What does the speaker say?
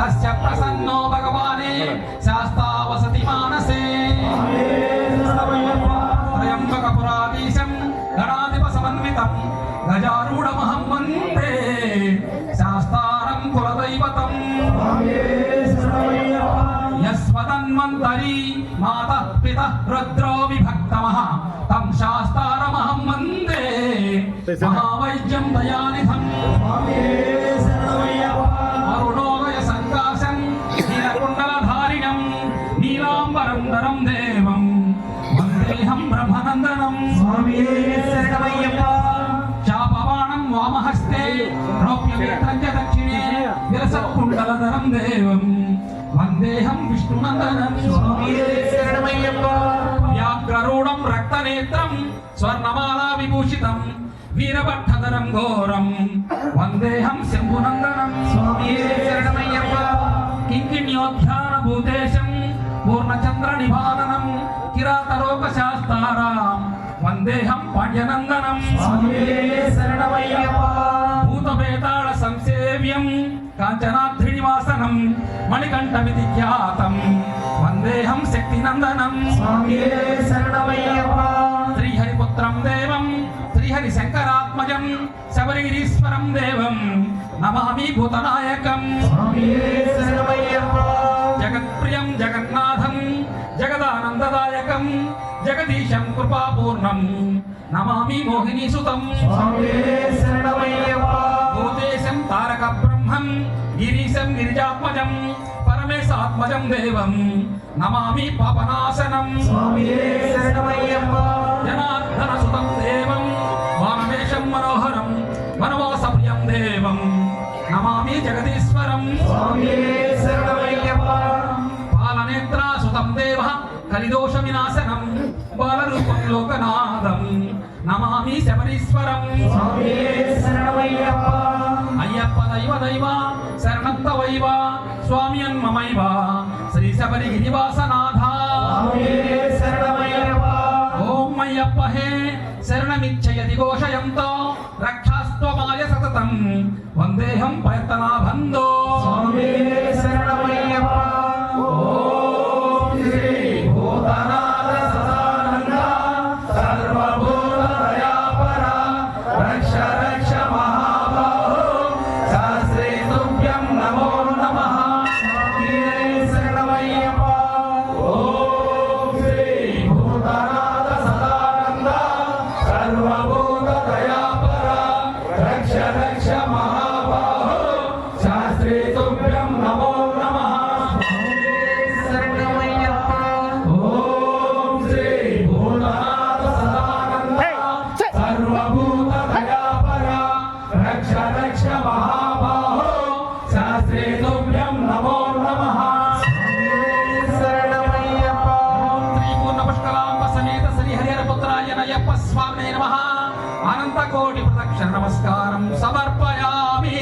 తస్య ప్రసన్నో భగవానే శాస్తావసతి మానసే త్రయంబక పురాధీశం గణాధిప సమన్వితం గజారూఢమహం వందే శాస్తారం కులదైవతం యస్వతన్మంతరీ మాత పిత రుద్రో విభక్తమ తం శాస్తారమహం వందే మహావైద్యం దయానిధం అరుణో నీలాంబరం ధరం దేవం. వందేహం బ్రహ్మనందనం. చాపవాణం వామహస్తే. రౌప్యమిత్రం చ దక్షిణే విరసకుండలధరం దేవం. వందేహం విష్ణునందనం. వ్యాఘ్రరూఢం రక్తనేత్రం. స్వర్ణమాలా విభూషితం. వీరభట్టధరం ఘోరం. వందేహం శంభునందనం. కింకిణ్యోధ్యాన భూతేశం వందేహం పాండ్యనందనం భూతవేతాళ సంసేవ్యం కాంచనాద్రినివాసనం మణికంఠమితి ఖ్యాతం వందేహం శక్తినందనం శ్రీహరిపుత్రం దేవం శ్రీహరి శంకరాత్మజం శబరిగిరీశ్వరం దేవం నమామి భూతనాయకం జగత్ప్రియం జగన్నాథం జగదానందదాయకం జగదీశం కృపాపూర్ణం నమామి మోహిని సుతం భూతేశం తారక బ్రహ్మం గిరీశం గిరిజాత్మజం పరమేశాత్మజం దేవం నమామి పాపనాశనం జనార్దన సుతం దేవం వామవేషం మనోహరం వనవాస ప్రియం దేవం నమామి జగదీశ్వరం బాలనేత్రా సుతం దేవ కలిదోష వినాశనం బాలరూపం లోకనాథం నమామి శబరీశ్వరం అయ్యప్ప దైవ దైవ శరణంత వైవ స్వామి అన్మమైవ శ్రీ శబరి గిరివాసనాథ ఓం అయ్యప్ప హే శరణమిచ్చయతి ఘోషయంతో రక్షాస్త్వమాయ సతతం. వందేహం ప్రయత్నాబంధో శతకోటి ప్రదక్షిణ నమస్కారం సమర్పయామి.